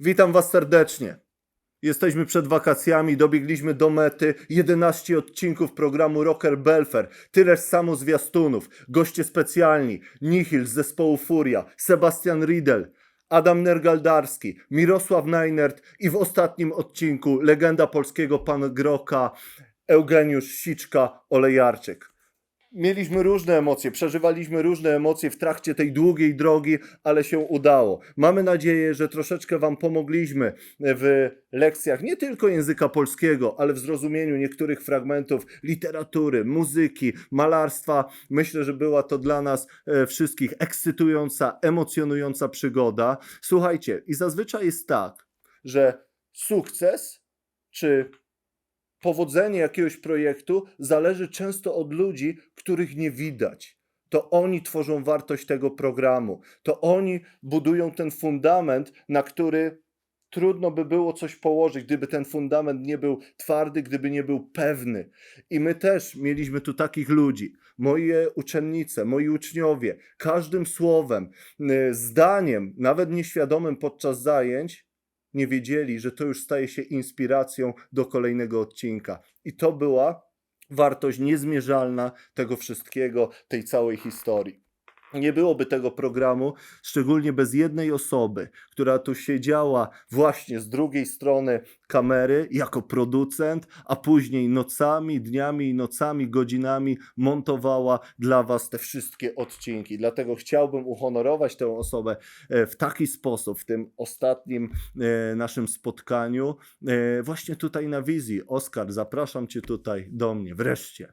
Witam Was serdecznie. Jesteśmy przed wakacjami, dobiegliśmy do mety. 11 odcinków programu Rocker Belfer, tyle samo zwiastunów, goście specjalni, Nihil z zespołu Furia, Sebastian Riedel, Adam Nergaldarski, Mirosław Najnert i w ostatnim odcinku legenda polskiego pan Groka, Eugeniusz Siczka Olejarczyk. Mieliśmy różne emocje, przeżywaliśmy różne emocje w trakcie tej długiej drogi, ale się udało. Mamy nadzieję, że troszeczkę Wam pomogliśmy w lekcjach nie tylko języka polskiego, ale w zrozumieniu niektórych fragmentów literatury, muzyki, malarstwa. Myślę, że była to dla nas e, wszystkich ekscytująca, emocjonująca przygoda. Słuchajcie, i zazwyczaj jest tak, że sukces czy powodzenie jakiegoś projektu zależy często od ludzi, których nie widać. To oni tworzą wartość tego programu. To oni budują ten fundament, na który trudno by było coś położyć, gdyby ten fundament nie był twardy, gdyby nie był pewny. I my też mieliśmy tu takich ludzi. Moje uczennice, moi uczniowie, każdym słowem, y, zdaniem, nawet nieświadomym podczas zajęć, nie wiedzieli, że to już staje się inspiracją do kolejnego odcinka. I to była wartość niezmierzalna tego wszystkiego, tej całej historii. Nie byłoby tego programu, szczególnie bez jednej osoby, która tu siedziała właśnie z drugiej strony kamery jako producent, a później nocami, dniami i nocami, godzinami montowała dla Was te wszystkie odcinki. Dlatego chciałbym uhonorować tę osobę e, w taki sposób, w tym ostatnim e, naszym spotkaniu, e, właśnie tutaj na wizji. Oskar, zapraszam Cię tutaj do mnie, wreszcie.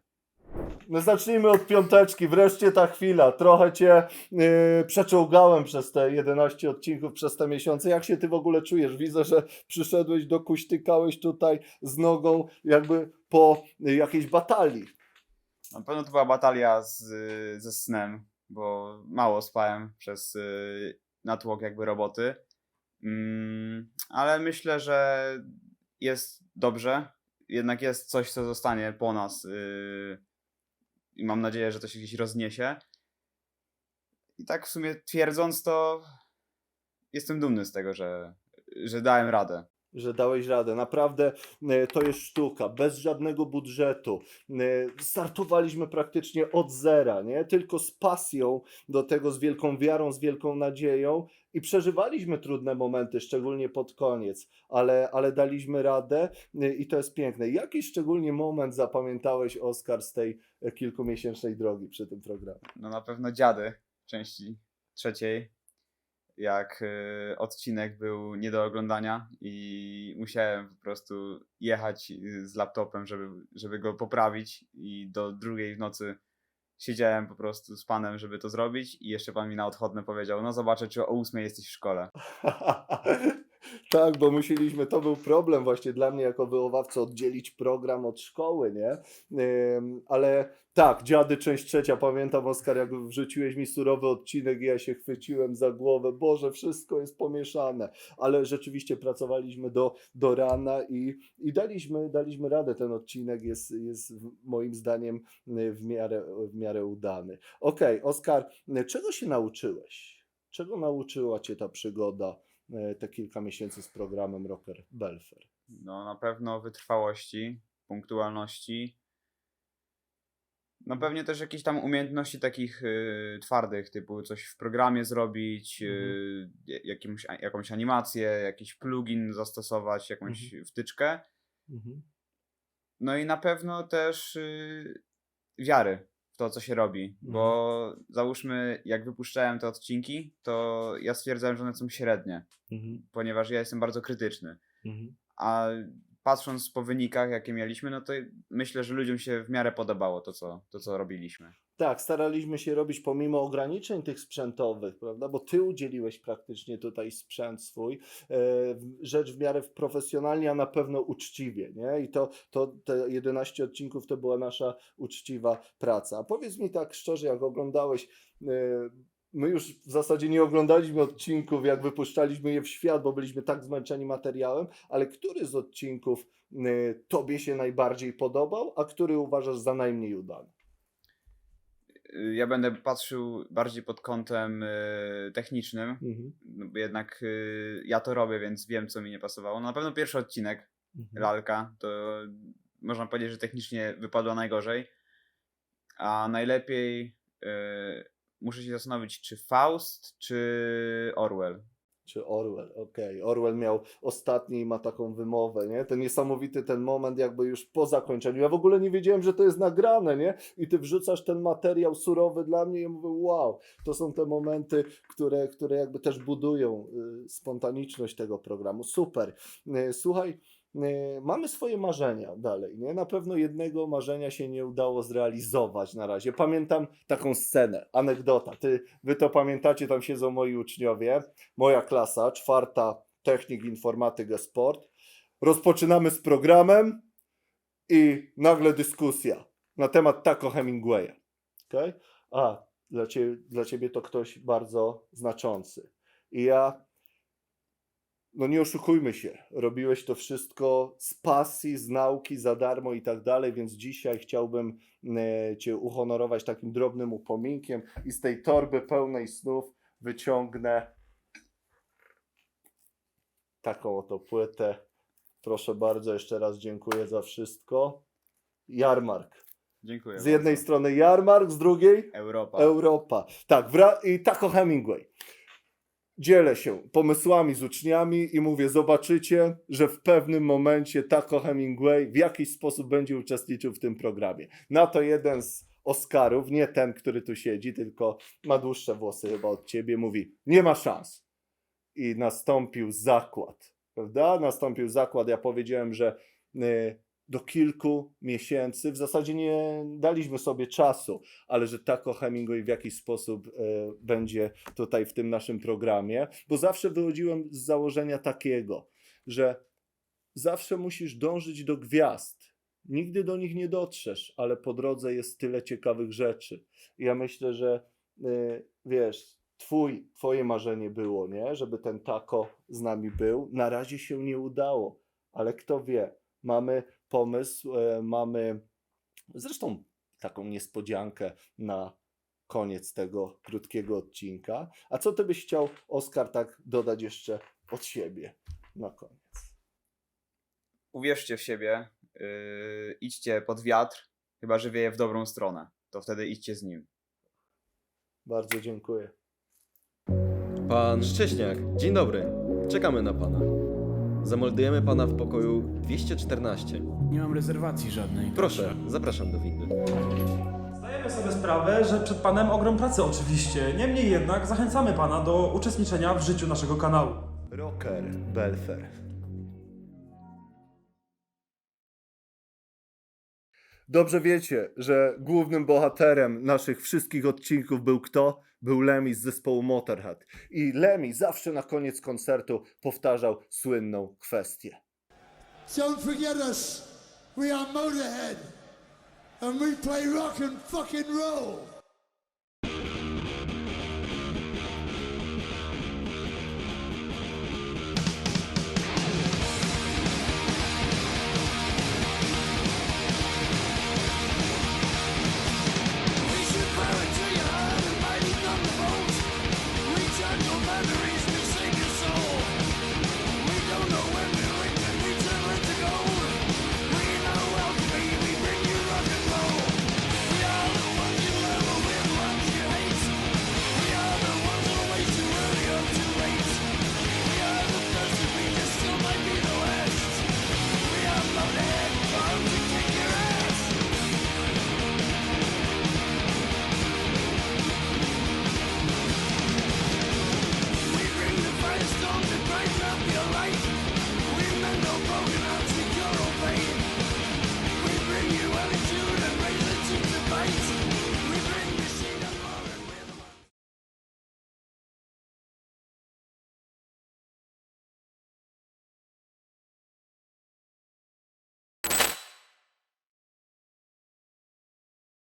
No zacznijmy od piąteczki, wreszcie ta chwila. Trochę cię yy, przeczołgałem przez te 11 odcinków, przez te miesiące. Jak się ty w ogóle czujesz? Widzę, że przyszedłeś do kuśtykałeś tutaj z nogą jakby po jakiejś batalii. Na pewno to była batalia z, ze snem, bo mało spałem przez y, natłok jakby roboty. Mm, ale myślę, że jest dobrze. Jednak jest coś, co zostanie po nas. y, I mam nadzieję, że to się gdzieś rozniesie. I tak w sumie twierdząc to, jestem dumny z tego, że, że dałem radę. Że dałeś radę. Naprawdę e, to jest sztuka, bez żadnego budżetu. E, Startowaliśmy praktycznie od zera, nie? Tylko z pasją do tego, z wielką wiarą, z wielką nadzieją i przeżywaliśmy trudne momenty, szczególnie pod koniec, ale, ale daliśmy radę e, i to jest piękne. Jaki szczególnie moment zapamiętałeś, Oskar, z tej kilkumiesięcznej drogi przy tym programie? No na pewno dziady części trzeciej, jak y, odcinek był nie do oglądania i musiałem po prostu jechać y, z laptopem, żeby, żeby go poprawić i do drugiej w nocy siedziałem po prostu z panem, żeby to zrobić i jeszcze pan mi na odchodne powiedział, no zobaczę, czy o ósmej jesteś w szkole. tak, bo musieliśmy, to był problem właśnie dla mnie jako wychowawcy, oddzielić program od szkoły, nie? Ale tak, dziady, część trzecia, pamiętam Oskar, jak wrzuciłeś mi surowy odcinek i ja się chwyciłem za głowę, Boże, wszystko jest pomieszane, ale rzeczywiście pracowaliśmy do, do rana i, i daliśmy, daliśmy radę, ten odcinek jest, jest moim zdaniem y, w miarę, w miarę udany. Okej, Oskar, y, czego się nauczyłeś? Czego nauczyła Cię ta przygoda, te kilka miesięcy z programem Rocker Belfer? No na pewno wytrwałości, punktualności. No pewnie też jakieś tam umiejętności takich y, twardych, typu coś w programie zrobić, y, ja- jakimś, jakąś animację, jakiś plugin zastosować, jakąś wtyczkę. Mhm. No i na pewno też y, wiary to, co się robi, bo załóżmy, jak wypuszczałem te odcinki, to ja stwierdzałem, że one są średnie, Mhm. ponieważ ja jestem bardzo krytyczny. Mhm. A patrząc po wynikach, jakie mieliśmy, no to myślę, że ludziom się w miarę podobało to, co, to, co robiliśmy. Tak, staraliśmy się robić pomimo ograniczeń tych sprzętowych, prawda? Bo ty udzieliłeś praktycznie tutaj sprzęt swój, e, rzecz w miarę profesjonalnie, a na pewno uczciwie, nie? I to, to te 11 odcinków to była nasza uczciwa praca. A powiedz mi tak szczerze, jak oglądałeś, e, my już w zasadzie nie oglądaliśmy odcinków, jak wypuszczaliśmy je w świat, bo byliśmy tak zmęczeni materiałem, ale który z odcinków e, tobie się najbardziej podobał, a który uważasz za najmniej udany? Y, ja będę patrzył bardziej pod kątem y, technicznym, Mhm. no bo jednak y, ja to robię, więc wiem, co mi nie pasowało. No na pewno pierwszy odcinek, Mhm. lalka, to można powiedzieć, że technicznie wypadła najgorzej. A najlepiej muszę się zastanowić, czy Faust, czy Orwell. Czy Orwell, okej. Orwell miał ostatni i ma taką wymowę, nie? Ten niesamowity ten moment jakby już po zakończeniu. Ja w ogóle nie wiedziałem, że to jest nagrane, nie? I ty wrzucasz ten materiał surowy dla mnie i ja mówię, wow, to są te momenty, które, które jakby też budują y, spontaniczność tego programu. Super. Y, słuchaj, mamy swoje marzenia dalej, nie? Na pewno jednego marzenia się nie udało zrealizować na razie. Pamiętam taką scenę, anegdota. Ty, wy to pamiętacie, tam siedzą moi uczniowie moja klasa, czwarta technik informatyka sport. Rozpoczynamy z programem i nagle dyskusja na temat Taco Hemingwaya. Okay? A, dla ciebie, dla ciebie to ktoś bardzo znaczący. I ja, no nie oszukujmy się, robiłeś to wszystko z pasji, z nauki, za darmo i tak dalej, więc dzisiaj chciałbym e, cię uhonorować takim drobnym upominkiem i z tej torby pełnej snów wyciągnę taką oto płytę. Proszę bardzo, jeszcze raz dziękuję za wszystko. Jarmark. Dziękuję. Z jednej bardzo. strony Jarmark, z drugiej Europa. Europa. Tak, i Taco Hemingway. Dzielę się pomysłami z uczniami i mówię, zobaczycie, że w pewnym momencie Taco Hemingway w jakiś sposób będzie uczestniczył w tym programie. Na to jeden z Oscarów, nie ten, który tu siedzi, tylko ma dłuższe włosy chyba od ciebie, mówi, nie ma szans. I nastąpił zakład, prawda? Nastąpił zakład, ja powiedziałem, że y, do kilku miesięcy, w zasadzie nie daliśmy sobie czasu, ale że Taco Hemingway w jakiś sposób e, będzie tutaj w tym naszym programie, bo zawsze wychodziłem z założenia takiego, że zawsze musisz dążyć do gwiazd. Nigdy do nich nie dotrzesz, ale po drodze jest tyle ciekawych rzeczy. Ja myślę, że e, wiesz, twój, twoje marzenie było, nie? Żeby ten taco z nami był. Na razie się nie udało, ale kto wie, mamy pomysł, e, mamy zresztą taką niespodziankę na koniec tego krótkiego odcinka. A co ty byś chciał, Oskar, tak dodać jeszcze od siebie na koniec? Uwierzcie w siebie, yy, idźcie pod wiatr, chyba że wieje w dobrą stronę. To wtedy idźcie z nim. Bardzo dziękuję. Pan Szcześniak, dzień dobry. Czekamy na pana. Zameldujemy pana w pokoju 214. Nie mam rezerwacji żadnej. Proszę, zapraszam do windy. Zdajemy sobie sprawę, że przed Panem ogrom pracy oczywiście. Niemniej jednak zachęcamy Pana do uczestniczenia w życiu naszego kanału. Rocker Belfer. Dobrze wiecie, że głównym bohaterem naszych wszystkich odcinków był kto? Był Lemmy z zespołu Motorhead. I Lemmy zawsze na koniec koncertu powtarzał słynną kwestię. Don't forget us. We are Motorhead. And we play rock and fucking roll.